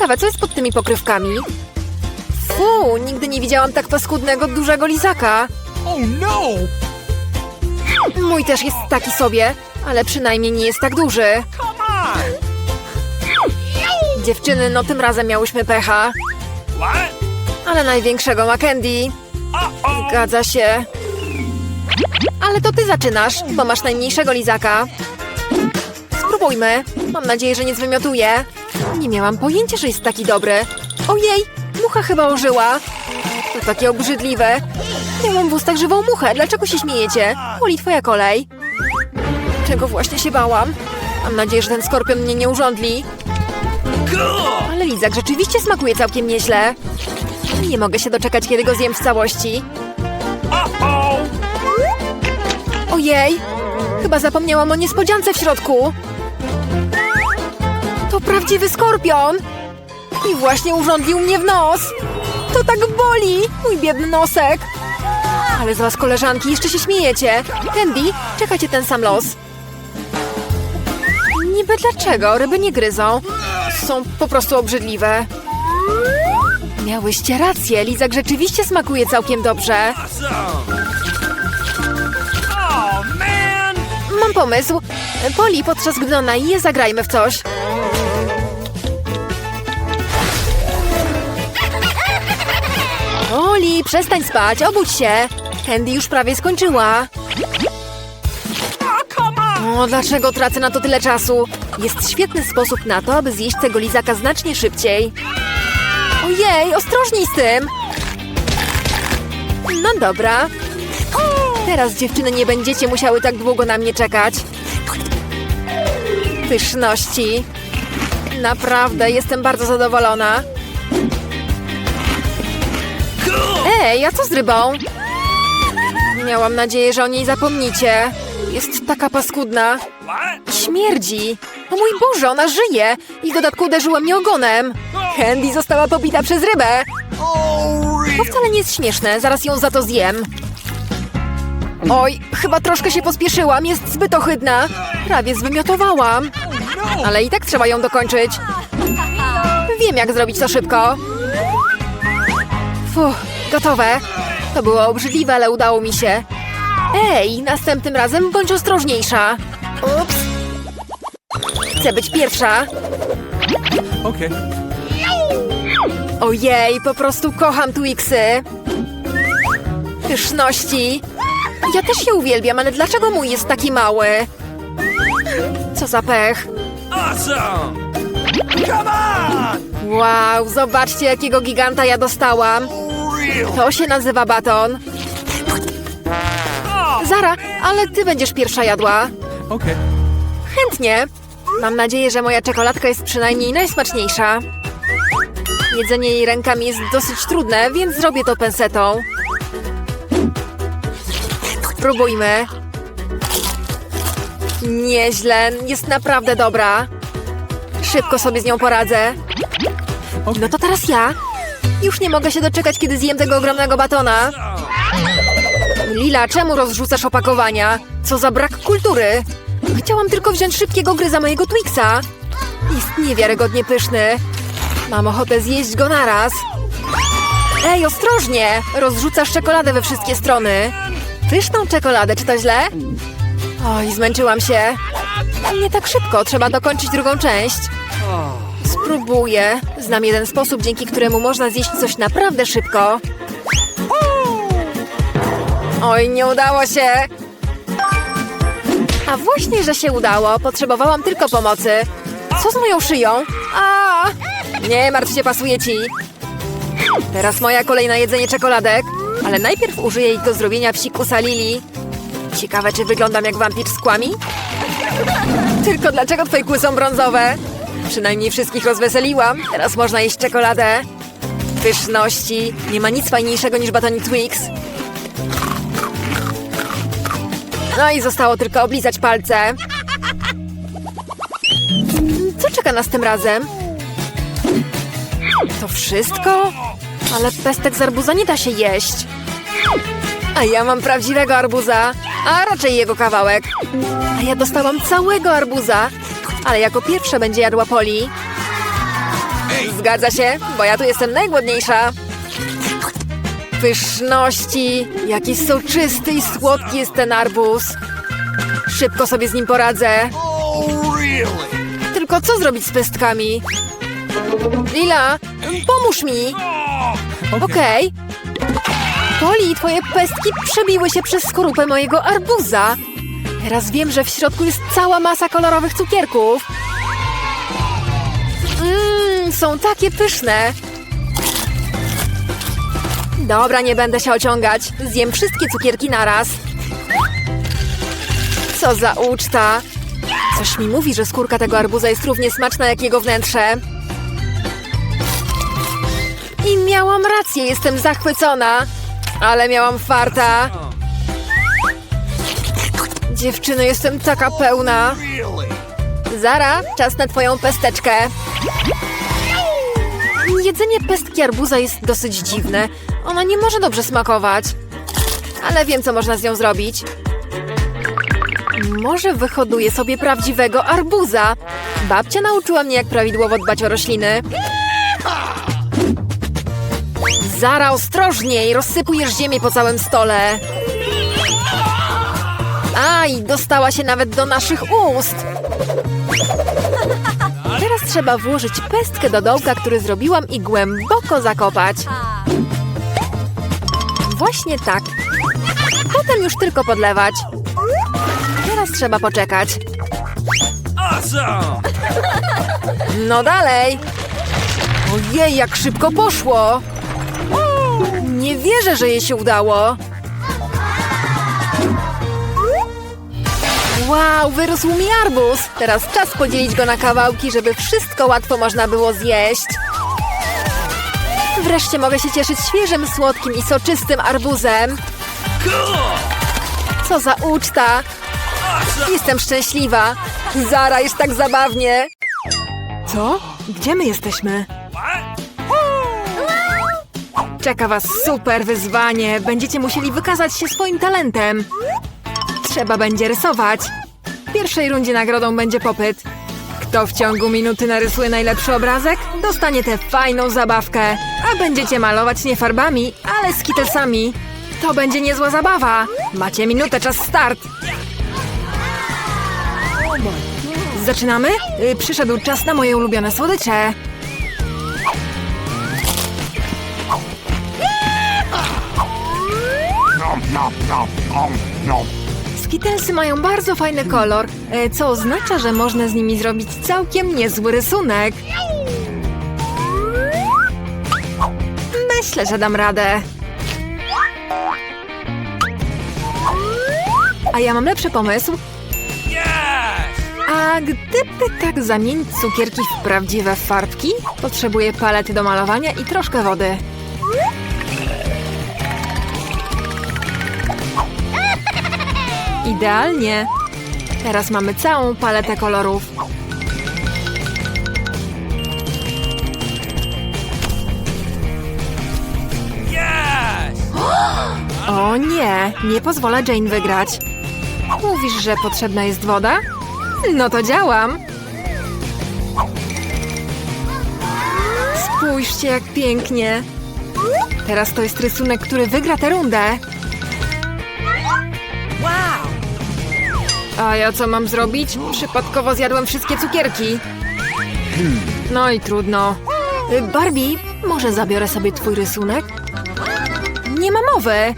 Ciekawe, co jest pod tymi pokrywkami? Fu, nigdy nie widziałam tak paskudnego, dużego lizaka. Oh no! Mój też jest taki sobie, ale przynajmniej nie jest tak duży. Dziewczyny, no tym razem miałyśmy pecha. Ale największego ma Candy. Zgadza się. Ale to ty zaczynasz, bo masz najmniejszego lizaka. Spróbujmy. Mam nadzieję, że nie zwymiotuje. Nie miałam pojęcia, że jest taki dobry. Ojej, mucha chyba ożyła. To takie obrzydliwe. Miałam w ustach żywą muchę. Dlaczego się śmiejecie? Oli, twoja kolej. Czego właśnie się bałam? Mam nadzieję, że ten skorpion mnie nie urządli. Ale lizak rzeczywiście smakuje całkiem nieźle. Nie mogę się doczekać, kiedy go zjem w całości. Ojej! Chyba zapomniałam o niespodziance w środku. To prawdziwy skorpion! I właśnie urządlił mnie w nos! To tak boli! Mój biedny nosek! Ale z was, koleżanki, jeszcze się śmiejecie. Candy, czekajcie ten sam los. Niby dlaczego? Ryby nie gryzą. Są po prostu obrzydliwe. Miałyście rację, lizak rzeczywiście smakuje całkiem dobrze. Oh! Mam pomysł. Poli, podczas gdy ona je, zagrajmy w coś. Poli, przestań spać, obudź się. Candy już prawie skończyła. O, dlaczego tracę na to tyle czasu? Jest świetny sposób na to, aby zjeść tego lizaka znacznie szybciej. Ojej, ostrożniej z tym! No dobra. Teraz dziewczyny nie będziecie musiały tak długo na mnie czekać. Pyszności. Naprawdę, jestem bardzo zadowolona. Ej, a co z rybą? Miałam nadzieję, że o niej zapomnicie. Jest taka paskudna. Śmierdzi. O mój Boże, ona żyje! I w dodatku uderzyła mnie ogonem. Candy została pobita przez rybę. To wcale nie jest śmieszne, zaraz ją za to zjem. Oj, chyba troszkę się pospieszyłam, jest zbyt ohydna. Prawie zwymiotowałam. Ale i tak trzeba ją dokończyć. Wiem, jak zrobić to szybko. Fuh, gotowe. To było obrzydliwe, ale udało mi się. Ej, następnym razem bądź ostrożniejsza. Ups. Chcę być pierwsza. Okay. Ojej, po prostu kocham Twixy. Pyszności. Ja też się uwielbiam, ale dlaczego mój jest taki mały? Co za pech. Awesome! Come on! Wow, zobaczcie, jakiego giganta ja dostałam. To się nazywa baton. Zara, ale ty będziesz pierwsza jadła. okay. Chętnie. Mam nadzieję, że moja czekoladka jest przynajmniej najsmaczniejsza. Jedzenie jej rękami jest dosyć trudne, więc zrobię to pensetą. Spróbujmy. Nieźle, jest naprawdę dobra. Szybko sobie z nią poradzę. No to teraz ja. Już nie mogę się doczekać, kiedy zjem tego ogromnego batona. Lila, czemu rozrzucasz opakowania? Co za brak kultury! Chciałam tylko wziąć szybkiego gryza mojego Twixa. Jest niewiarygodnie pyszny. Mam ochotę zjeść go naraz. Ej, ostrożnie! Rozrzucasz czekoladę we wszystkie strony. Pyszną czekoladę, czy to źle? Oj, zmęczyłam się. Nie tak szybko, trzeba dokończyć drugą część. Spróbuję. Znam jeden sposób, dzięki któremu można zjeść coś naprawdę szybko. Oj, nie udało się. A właśnie, że się udało. Potrzebowałam tylko pomocy. Co z moją szyją? A! Nie martw się, pasuje ci. Teraz moja kolej na jedzenie czekoladek. Ale najpierw użyję ich do zrobienia psikusa Lili. Ciekawe, czy wyglądam jak wampir z kłami? Tylko dlaczego twoje kły są brązowe? Przynajmniej wszystkich rozweseliłam. Teraz można jeść czekoladę. Pyszności. Nie ma nic fajniejszego niż batonik Twix. No i zostało tylko oblizać palce. Co czeka nas tym razem? To wszystko? Ale pestek z arbuza nie da się jeść. A ja mam prawdziwego arbuza, a raczej jego kawałek. A ja dostałam całego arbuza, ale jako pierwsza będzie jadła Poli. Zgadza się, bo ja tu jestem najgłodniejsza. Pyszności, jaki soczysty i słodki jest ten arbuz. Szybko sobie z nim poradzę. Tylko co zrobić z pestkami? Lila, pomóż mi. Okej. Poli, twoje pestki przebiły się przez skorupę mojego arbuza. Teraz wiem, że w środku jest cała masa kolorowych cukierków. Mmm, są takie pyszne. Dobra, nie będę się ociągać. Zjem wszystkie cukierki naraz. Co za uczta. Coś mi mówi, że skórka tego arbuza jest równie smaczna jak jego wnętrze. I miałam rację, jestem zachwycona. Ale miałam farta. Dziewczyno, jestem taka pełna. Zara, czas na twoją pesteczkę. Jedzenie pestki arbuza jest dosyć dziwne. Ona nie może dobrze smakować. Ale wiem, co można z nią zrobić. Może wyhoduję sobie prawdziwego arbuza. Babcia nauczyła mnie, jak prawidłowo dbać o rośliny. Zara, ostrożniej! Rozsypujesz ziemię po całym stole. Aj, dostała się nawet do naszych ust. Teraz trzeba włożyć pestkę do dołka, który zrobiłam i głęboko zakopać. Właśnie tak. Potem już tylko podlewać. Teraz trzeba poczekać. No dalej. Ojej, jak szybko poszło. Nie wierzę, że jej się udało. Wow, wyrósł mi arbuz. Teraz czas podzielić go na kawałki, żeby wszystko łatwo można było zjeść. Wreszcie mogę się cieszyć świeżym, słodkim i soczystym arbuzem. Co za uczta. Jestem szczęśliwa. Zara, jest tak zabawnie. Co? Gdzie my jesteśmy? Czeka was super wyzwanie. Będziecie musieli wykazać się swoim talentem. Trzeba będzie rysować. W pierwszej rundzie nagrodą będzie popyt. Kto w ciągu minuty narysuje najlepszy obrazek, dostanie tę fajną zabawkę. A będziecie malować nie farbami, ale skitesami. To będzie niezła zabawa. Macie minutę, czas start. Zaczynamy? Y, Przyszedł czas na moje ulubione słodycze. Nom, nom, nom, nom, nom. Skittlesy mają bardzo fajny kolor, e, co oznacza, że można z nimi zrobić całkiem niezły rysunek. Myślę, że dam radę. A ja mam lepszy pomysł. A gdyby tak zamienić cukierki w prawdziwe farbki, potrzebuję palety do malowania i troszkę wody. Idealnie. Teraz mamy całą paletę kolorów. O nie, nie pozwolę Jane wygrać. Mówisz, że potrzebna jest woda? No to działam. Spójrzcie, jak pięknie. Teraz to jest rysunek, który wygra tę rundę. A ja co mam zrobić? Przypadkowo zjadłem wszystkie cukierki. No i trudno. Y, Barbie, może zabiorę sobie twój rysunek? Nie ma mowy.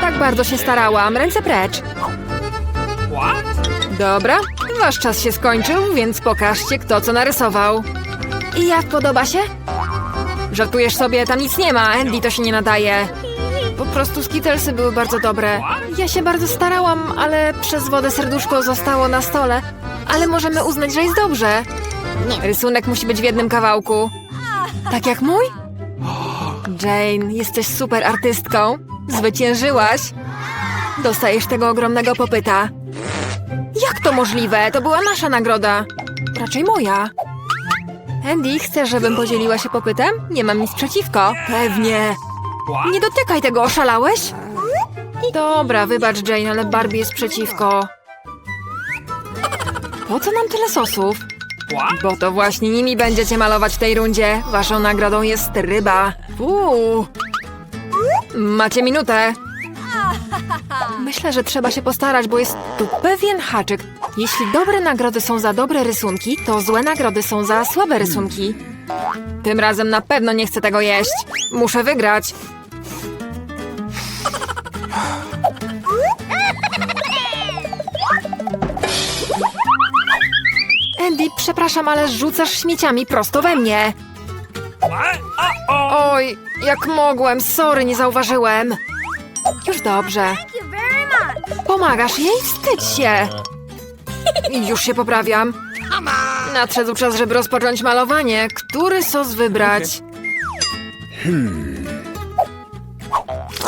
Tak bardzo się starałam. Ręce precz. Dobra, wasz czas się skończył, więc pokażcie, kto co narysował. I jak podoba się? Żartujesz sobie, tam nic nie ma, Andy to się nie nadaje. Po prostu skittlesy były bardzo dobre. Ja się bardzo starałam, ale przez wodę serduszko zostało na stole. Ale możemy uznać, że jest dobrze. Rysunek musi być w jednym kawałku. Tak jak mój? Jane, jesteś super artystką. Zwyciężyłaś. Dostajesz tego ogromnego popyta. Jak to możliwe? To była nasza nagroda. Raczej moja. Andy, chcesz, żebym podzieliła się popytem? Nie mam nic przeciwko. Pewnie. Nie dotykaj tego, oszalałeś? Dobra, wybacz Jane, ale Barbie jest przeciwko. Po co nam tyle sosów? Bo to właśnie nimi będziecie malować w tej rundzie. Waszą nagrodą jest ryba. Uuu. Macie minutę. Myślę, że trzeba się postarać, bo jest tu pewien haczyk. Jeśli dobre nagrody są za dobre rysunki, to złe nagrody są za słabe rysunki. Tym razem na pewno nie chcę tego jeść. Muszę wygrać. Andy, przepraszam, ale rzucasz śmieciami prosto we mnie. Oj, jak mogłem, sorry, nie zauważyłem. Już dobrze. Pomagasz jej? Wstydź się! Już się poprawiam. Nadszedł czas, żeby rozpocząć malowanie. Który sos wybrać?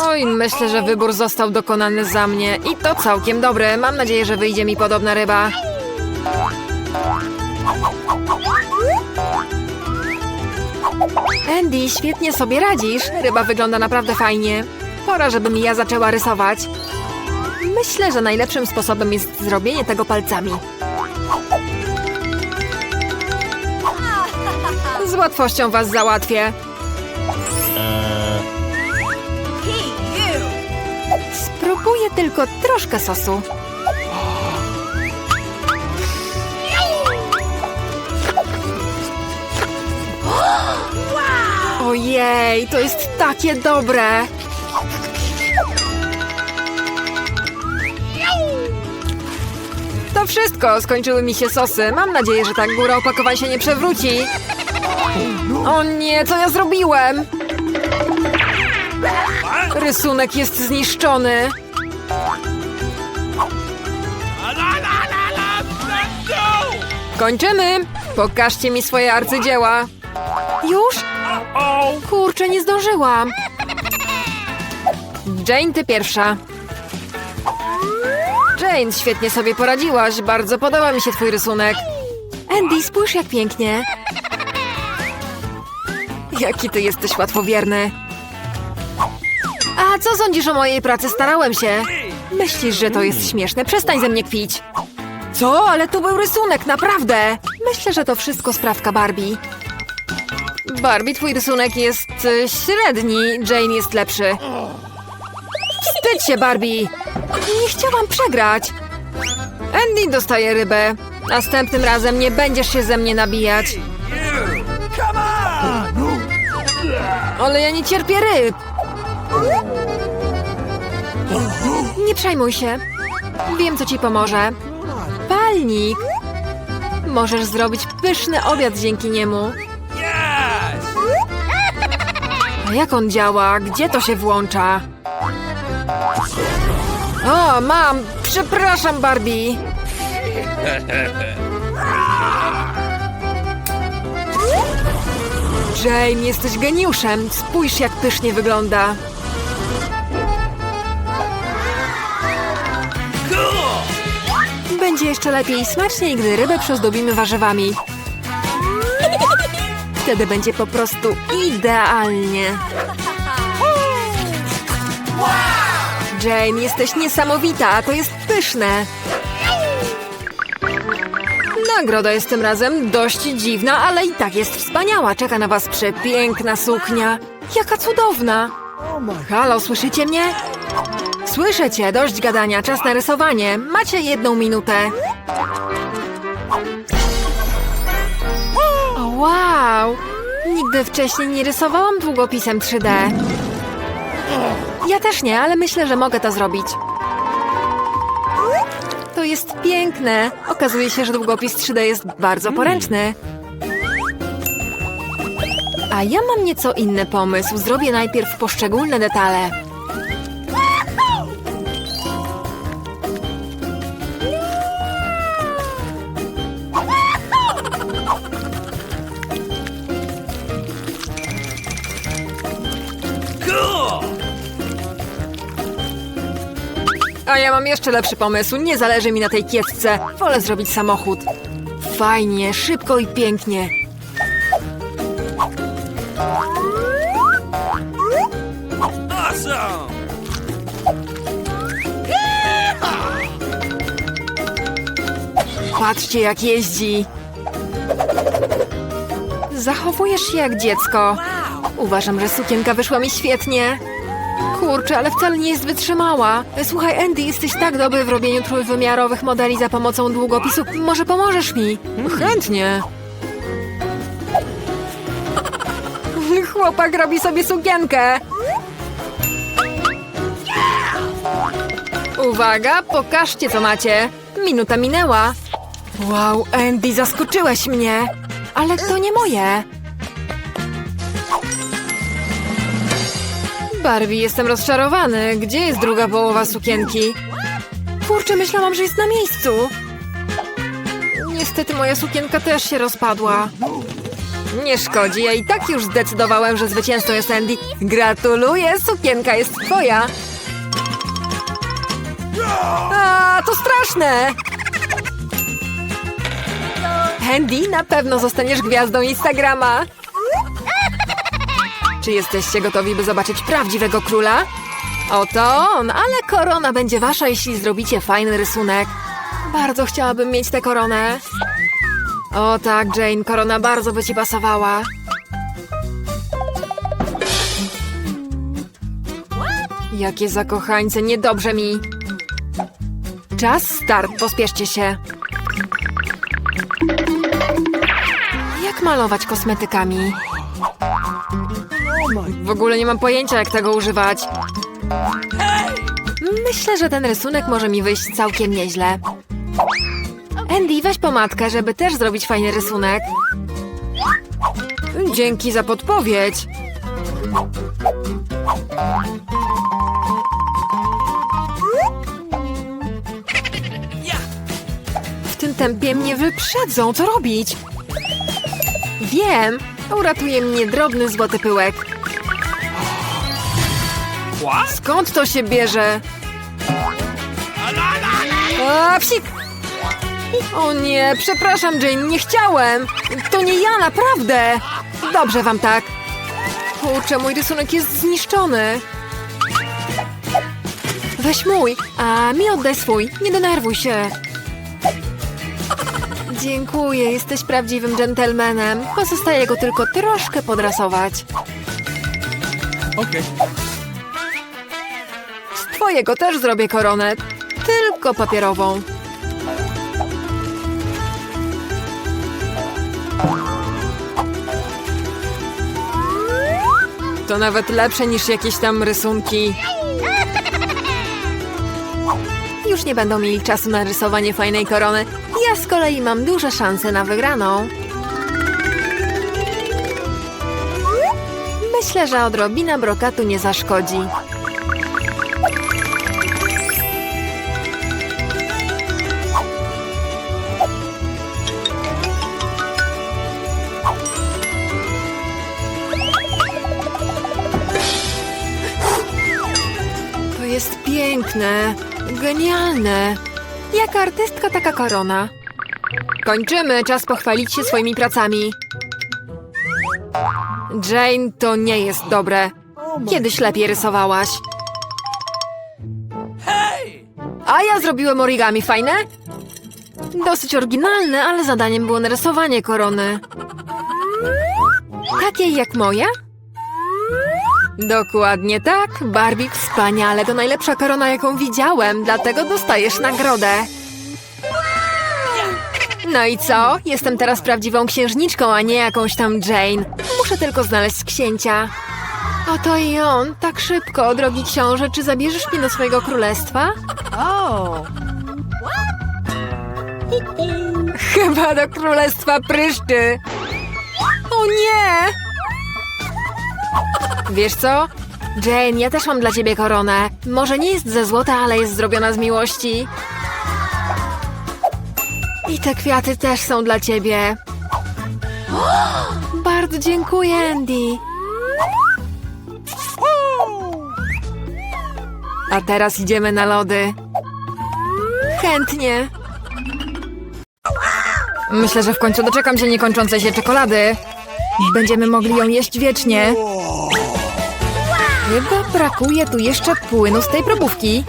Oj, myślę, że wybór został dokonany za mnie. I to całkiem dobre. Mam nadzieję, że wyjdzie mi podobna ryba. Andy, świetnie sobie radzisz. Ryba wygląda naprawdę fajnie. Pora, żebym ja zaczęła rysować. Myślę, że najlepszym sposobem jest zrobienie tego palcami. Z łatwością was załatwię. Spróbuję tylko troszkę sosu. Ojej, to jest takie dobre! To wszystko, skończyły mi się sosy. Mam nadzieję, że tak góra opakowań się nie przewróci. O nie, co ja zrobiłem? Rysunek jest zniszczony. Kończymy! Pokażcie mi swoje arcydzieła. Już? Kurczę, nie zdążyłam. Jane, ty pierwsza. Jane, świetnie sobie poradziłaś. Bardzo podoba mi się twój rysunek. Andy, spójrz jak pięknie. Jaki ty jesteś łatwowierny. A co sądzisz o mojej pracy? Starałem się. Myślisz, że to jest śmieszne? Przestań ze mnie kpić. Co? Ale to był rysunek, naprawdę. Myślę, że to wszystko sprawka Barbie. Barbie, twój rysunek jest y, średni. Jane jest lepszy. Wstydź się, Barbie! Nie chciałam przegrać. Andy dostaje rybę. Następnym razem nie będziesz się ze mnie nabijać. Ale ja nie cierpię ryb. Nie przejmuj się. Wiem, co ci pomoże. Palnik. Możesz zrobić pyszny obiad dzięki niemu. A jak on działa? Gdzie to się włącza? O, mam! Przepraszam, Barbie! Jane, jesteś geniuszem! Spójrz, jak pysznie wygląda! Będzie jeszcze lepiej i smaczniej, gdy rybę przyozdobimy warzywami. Wtedy będzie po prostu idealnie. Jane, jesteś niesamowita, to jest pyszne. Nagroda jest tym razem dość dziwna, ale i tak jest wspaniała. Czeka na was przepiękna suknia. Jaka cudowna. Halo, słyszycie mnie? Słyszę cię, dość gadania, czas na rysowanie. Macie jedną minutę. O, wow! Nigdy wcześniej nie rysowałam długopisem 3D. Ja też nie, ale myślę, że mogę to zrobić. Jest piękne. Okazuje się, że długopis 3D jest bardzo poręczny. A ja mam nieco inny pomysł. Zrobię najpierw poszczególne detale. Ja mam jeszcze lepszy pomysł. Nie zależy mi na tej kiecce. Wolę zrobić samochód. Fajnie, szybko i pięknie. Awesome. Patrzcie, jak jeździ. Zachowujesz się jak dziecko. Uważam, że sukienka wyszła mi świetnie. Kurczę, ale wcale nie jest wytrzymała. Słuchaj, Andy, jesteś tak dobry w robieniu trójwymiarowych modeli za pomocą długopisu. Może pomożesz mi? Chętnie. Chłopak robi sobie sukienkę. Uwaga, pokażcie co macie. Minuta minęła. Wow, Andy, zaskoczyłeś mnie. Ale to nie moje. Barbie, jestem rozczarowany. Gdzie jest druga połowa sukienki? Kurczę, myślałam, że jest na miejscu. Niestety moja sukienka też się rozpadła. Nie szkodzi, ja i tak już zdecydowałem, że zwycięzcą jest Andy. Gratuluję, sukienka jest twoja. A, to straszne! Andy, na pewno zostaniesz gwiazdą Instagrama. Czy jesteście gotowi, by zobaczyć prawdziwego króla? Oto on, ale korona będzie wasza, jeśli zrobicie fajny rysunek. Bardzo chciałabym mieć tę koronę. O tak, Jane, korona bardzo by ci pasowała. Jakie zakochańce, niedobrze mi. Czas start, pospieszcie się. Jak malować kosmetykami? W ogóle nie mam pojęcia, jak tego używać. Myślę, że ten rysunek może mi wyjść całkiem nieźle. Andy, weź pomadkę, żeby też zrobić fajny rysunek. Dzięki za podpowiedź. W tym tempie mnie wyprzedzą. Co robić? Wiem. Uratuje mnie drobny złoty pyłek. What? Skąd to się bierze? A, psik! O nie, przepraszam, Jane, nie chciałem. To nie ja, naprawdę. Dobrze wam tak. Kurczę, mój rysunek jest zniszczony. Weź mój, a mi oddaj swój. Nie denerwuj się. Dziękuję, jesteś prawdziwym dżentelmenem. Pozostaje go tylko troszkę podrasować. Okay. Twojego też zrobię koronę, tylko papierową. To nawet lepsze niż jakieś tam rysunki. Już nie będą mieli czasu na rysowanie fajnej korony. Ja z kolei mam duże szanse na wygraną. Myślę, że odrobina brokatu nie zaszkodzi. Genialne. Jak artystka taka korona. Kończymy, czas pochwalić się swoimi pracami. Jane, to nie jest dobre. Kiedyś lepiej rysowałaś. A ja zrobiłem origami, fajne? Dosyć oryginalne, ale zadaniem było narysowanie korony. Takiej jak moja? Dokładnie tak, Barbie, wspaniale, to najlepsza korona, jaką widziałem, dlatego dostajesz nagrodę. No i co? Jestem teraz prawdziwą księżniczką, a nie jakąś tam Jane. Muszę tylko znaleźć księcia. Oto i on, tak szybko, drogi książę, czy zabierzesz mnie do swojego królestwa? Oh. Chyba do królestwa pryszczy. O nie! Wiesz co? Jane, ja też mam dla ciebie koronę. Może nie jest ze złota, ale jest zrobiona z miłości. I te kwiaty też są dla ciebie. Bardzo dziękuję, Andy. A teraz idziemy na lody. Chętnie. Myślę, że w końcu doczekam się niekończącej się czekolady. Będziemy mogli ją jeść wiecznie. Chyba brakuje tu jeszcze płynu z tej probówki.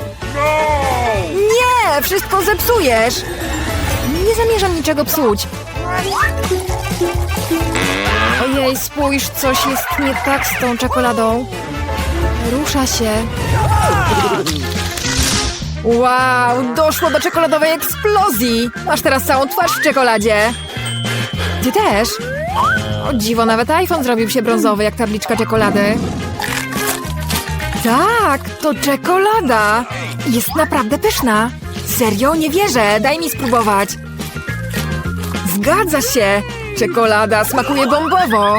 Nie! Wszystko zepsujesz! Nie zamierzam niczego psuć. Ojej, spójrz, coś jest nie tak z tą czekoladą. Rusza się. Wow, doszło do czekoladowej eksplozji. Masz teraz całą twarz w czekoladzie. Ty też? O dziwo, nawet iPhone zrobił się brązowy jak tabliczka czekolady. Tak, to czekolada. Jest naprawdę pyszna. Serio? Nie wierzę. Daj mi spróbować. Zgadza się. Czekolada smakuje bombowo.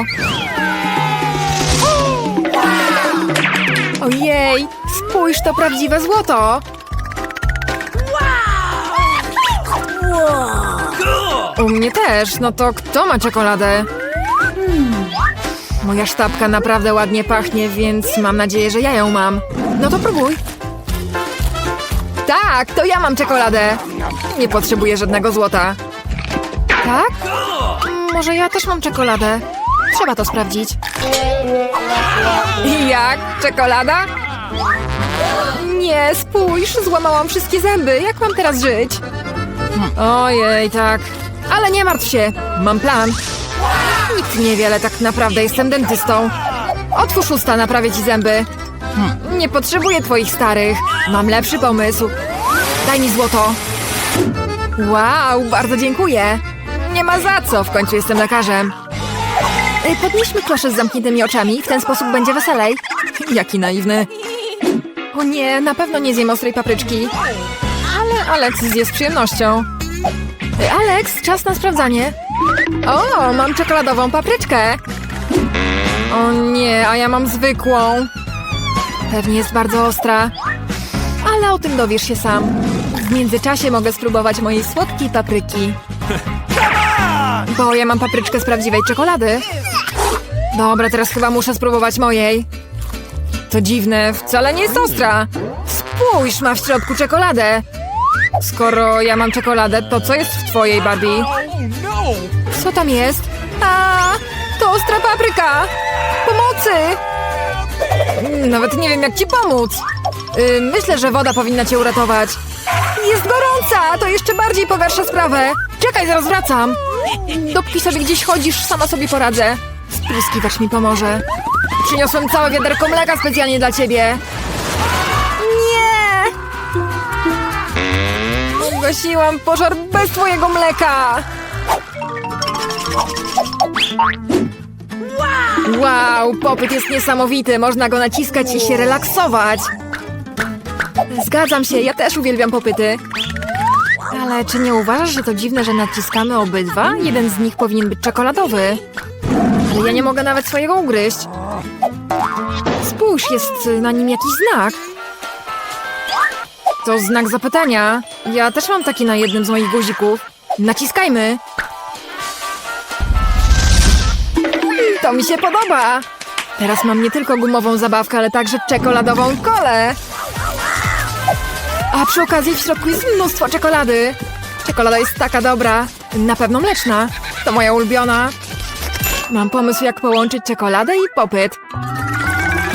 Ojej, spójrz, to prawdziwe złoto. U mnie też. No to kto ma czekoladę? Moja sztabka naprawdę ładnie pachnie, więc mam nadzieję, że ja ją mam. No to próbuj. Tak, to ja mam czekoladę. Nie potrzebuję żadnego złota. Tak? Mm, Może ja też mam czekoladę. Trzeba to sprawdzić. Jak? Czekolada? Nie, spójrz, złamałam wszystkie zęby. Jak mam teraz żyć? Ojej, tak. Ale nie martw się, mam plan. Nikt nie wie, ale tak naprawdę jestem dentystą. Otwórz usta, naprawię ci zęby. Nie potrzebuję twoich starych. Mam lepszy pomysł. Daj mi złoto. Wow, bardzo dziękuję. Nie ma za co, w końcu jestem lekarzem. Y, Podnieśmy klosze z zamkniętymi oczami, w ten sposób będzie weselej. Jaki naiwny. O nie, na pewno nie zjem ostrej papryczki. Ale Alex zje z przyjemnością. Alex, czas na sprawdzanie. O, mam czekoladową papryczkę. O nie, a ja mam zwykłą. Pewnie jest bardzo ostra. Ale o tym dowiesz się sam. W międzyczasie mogę spróbować mojej słodkiej papryki. Bo ja mam papryczkę z prawdziwej czekolady. Dobra, teraz chyba muszę spróbować mojej. To dziwne, wcale nie jest ostra. Spójrz, ma w środku czekoladę. Skoro ja mam czekoladę, to co jest w twojej, Barbie? Oh no! Co tam jest? A, to ostra papryka! Pomocy! Nawet nie wiem, jak ci pomóc. Y, myślę, że woda powinna cię uratować. Jest gorąca! To jeszcze bardziej pogarsza sprawę. Czekaj, zaraz wracam. Dopóki sobie gdzieś chodzisz, sama sobie poradzę. Spryskiwacz mi pomoże. Przyniosłem całe wiaderko mleka specjalnie dla ciebie. Ugasiłam pożar bez twojego mleka! Wow, popyt jest niesamowity. Można go naciskać i się relaksować. Zgadzam się, ja też uwielbiam popyty. Ale czy nie uważasz, że to dziwne, że naciskamy obydwa? Jeden z nich powinien być czekoladowy. Ale ja nie mogę nawet swojego ugryźć. Spójrz, jest na nim jakiś znak. To znak zapytania. Ja też mam taki na jednym z moich guzików. Naciskajmy. To mi się podoba! Teraz mam nie tylko gumową zabawkę, ale także czekoladową kolę! A przy okazji w środku jest mnóstwo czekolady! Czekolada jest taka dobra, na pewno mleczna. To moja ulubiona. Mam pomysł, jak połączyć czekoladę i popyt.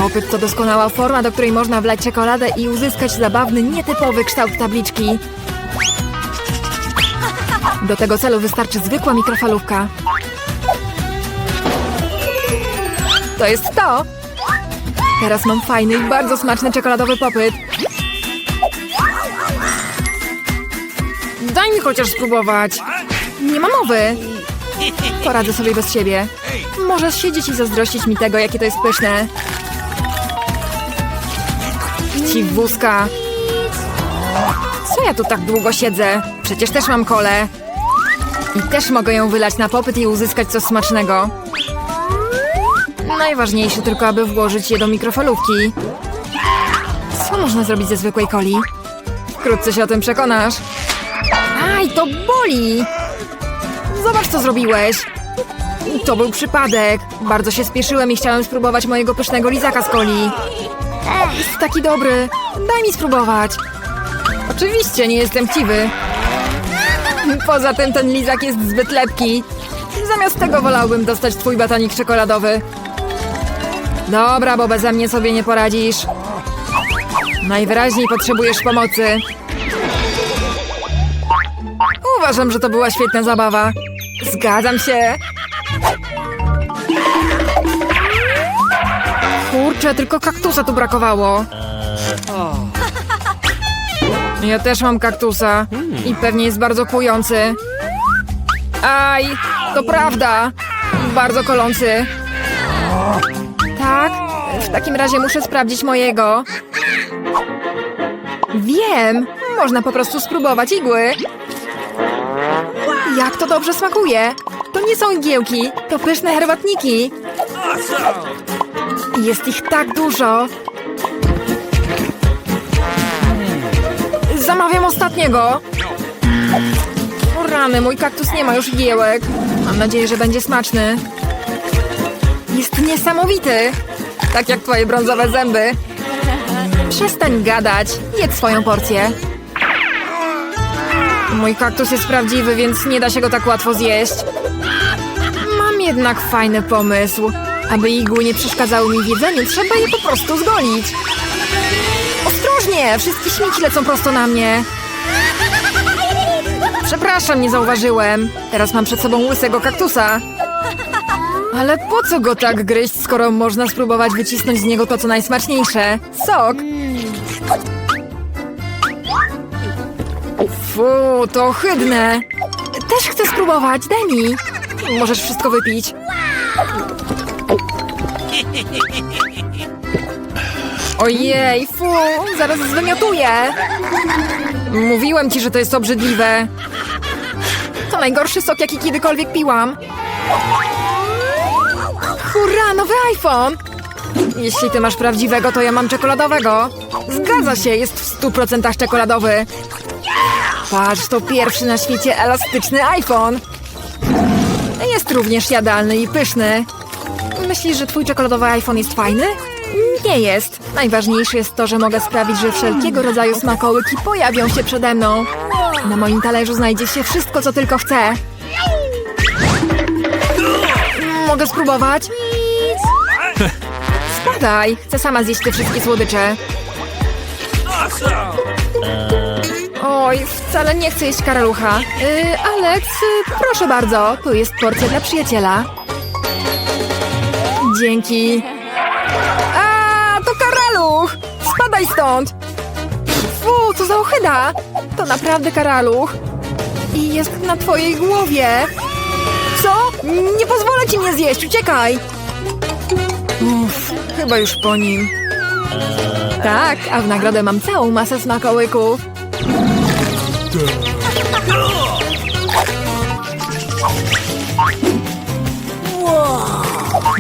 Popyt to doskonała forma, do której można wlać czekoladę i uzyskać zabawny, nietypowy kształt tabliczki. Do tego celu wystarczy zwykła mikrofalówka. To jest to! Teraz mam fajny i bardzo smaczny czekoladowy popyt. Daj mi chociaż spróbować. Nie ma mowy. Poradzę sobie bez siebie. Możesz siedzieć i zazdrościć mi tego, jakie to jest pyszne. Ci wózka. Co ja tu tak długo siedzę? Przecież też mam kolę. I też mogę ją wylać na popyt i uzyskać coś smacznego. Najważniejsze tylko, aby włożyć je do mikrofalówki. Co można zrobić ze zwykłej coli? Wkrótce się o tym przekonasz. Aj, to boli! Zobacz, co zrobiłeś. To był przypadek. Bardzo się spieszyłem i chciałem spróbować mojego pysznego lizaka z coli. Jest taki dobry. Daj mi spróbować. Oczywiście, nie jestem chciwy. Poza tym ten lizak jest zbyt lepki. Zamiast tego wolałbym dostać twój batonik czekoladowy. Dobra, bo beze mnie sobie nie poradzisz. Najwyraźniej potrzebujesz pomocy. Uważam, że to była świetna zabawa. Zgadzam się. Kurczę, tylko kaktusa tu brakowało. Ja też mam kaktusa i pewnie jest bardzo kłujący. Aj, to prawda. Bardzo kolący. Tak? W takim razie muszę sprawdzić mojego. Wiem! Można po prostu spróbować igły. Jak to dobrze smakuje! To nie są igiełki, to pyszne herbatniki. Jest ich tak dużo. Zamawiam ostatniego. O rany, mój kaktus nie ma już igiełek. Mam nadzieję, że będzie smaczny. Jest niesamowity. Tak jak twoje brązowe zęby. Przestań gadać. Jedz swoją porcję. Mój kaktus jest prawdziwy, więc nie da się go tak łatwo zjeść. Mam jednak fajny pomysł. Aby igły nie przeszkadzały mi w jedzeniu, trzeba je po prostu zgolić. Ostrożnie! Wszystkie śmieci lecą prosto na mnie. Przepraszam, nie zauważyłem. Teraz mam przed sobą łysego kaktusa. Ale po co go tak gryźć, skoro można spróbować wycisnąć z niego to, co najsmaczniejsze? Sok! Fu, to ohydne. Też chcę spróbować, daj. Możesz wszystko wypić. Ojej, fu, zaraz zwymiotuję. Mówiłem ci, że to jest obrzydliwe. To najgorszy sok, jaki kiedykolwiek piłam. Hurra, nowy iPhone! Jeśli ty masz prawdziwego, to ja mam czekoladowego. Zgadza się, jest w stu procentach czekoladowy. Patrz, to pierwszy na świecie elastyczny iPhone. Jest również jadalny i pyszny. Myślisz, że twój czekoladowy iPhone jest fajny? Nie jest. Najważniejsze jest to, że mogę sprawić, że wszelkiego rodzaju smakołyki pojawią się przede mną. Na moim talerzu znajdzie się wszystko, co tylko chcę. Mogę spróbować? Spadaj! Chcę sama zjeść te wszystkie słodycze. Oj, wcale nie chcę jeść karalucha. Yy, Alex, y, proszę bardzo, tu jest porcja dla przyjaciela. Dzięki. A, to karaluch! Spadaj stąd! Fu, co za ochyda! To naprawdę karaluch. I jest na twojej głowie. Co? Nie pozwolę ci mnie zjeść, uciekaj! Uff, chyba już po nim. Tak, a w nagrodę mam całą masę smakołyków.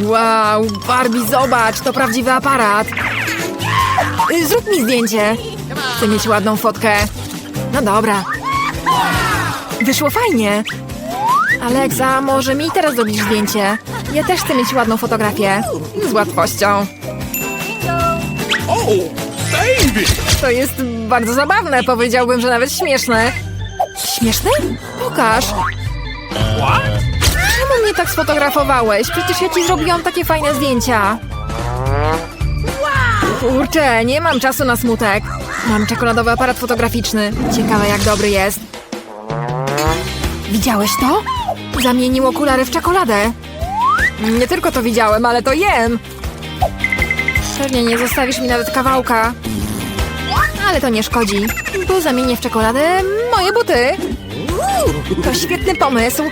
Wow, Barbie, zobacz, to prawdziwy aparat. Y, Zrób mi zdjęcie. Chcę mieć ładną fotkę. No dobra. Wyszło fajnie. Alexa, może mi teraz zrobić zdjęcie? Ja też chcę mieć ładną fotografię. Z łatwością. Baby! To jest bardzo zabawne, powiedziałbym, że nawet śmieszne. Śmieszne? Pokaż. What? Mnie tak sfotografowałeś? Przecież ja ci zrobiłam takie fajne zdjęcia. Kurczę, nie mam czasu na smutek. Mam czekoladowy aparat fotograficzny. Ciekawe, jak dobry jest. Widziałeś to? Zamienił okulary w czekoladę. Nie tylko to widziałem, ale to jem. Pewnie nie zostawisz mi nawet kawałka. Ale to nie szkodzi, bo zamienię w czekoladę moje buty. To świetny pomysł.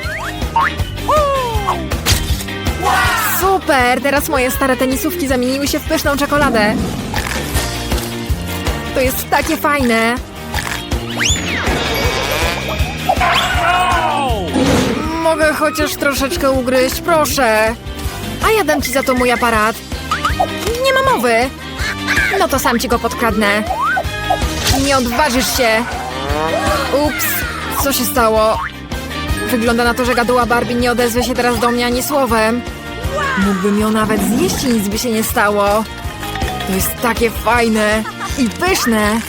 Super! Teraz moje stare tenisówki zamieniły się w pyszną czekoladę. To jest takie fajne. Mogę chociaż troszeczkę ugryźć, proszę. A ja dam ci za to mój aparat. Nie ma mowy. No to sam ci go podkradnę. Nie odważysz się. Ups, co się stało? Wygląda na to, że gaduła Barbie nie odezwie się teraz do mnie ani słowem. Mógłbym ją nawet zjeść i nic by się nie stało. To jest takie fajne i pyszne.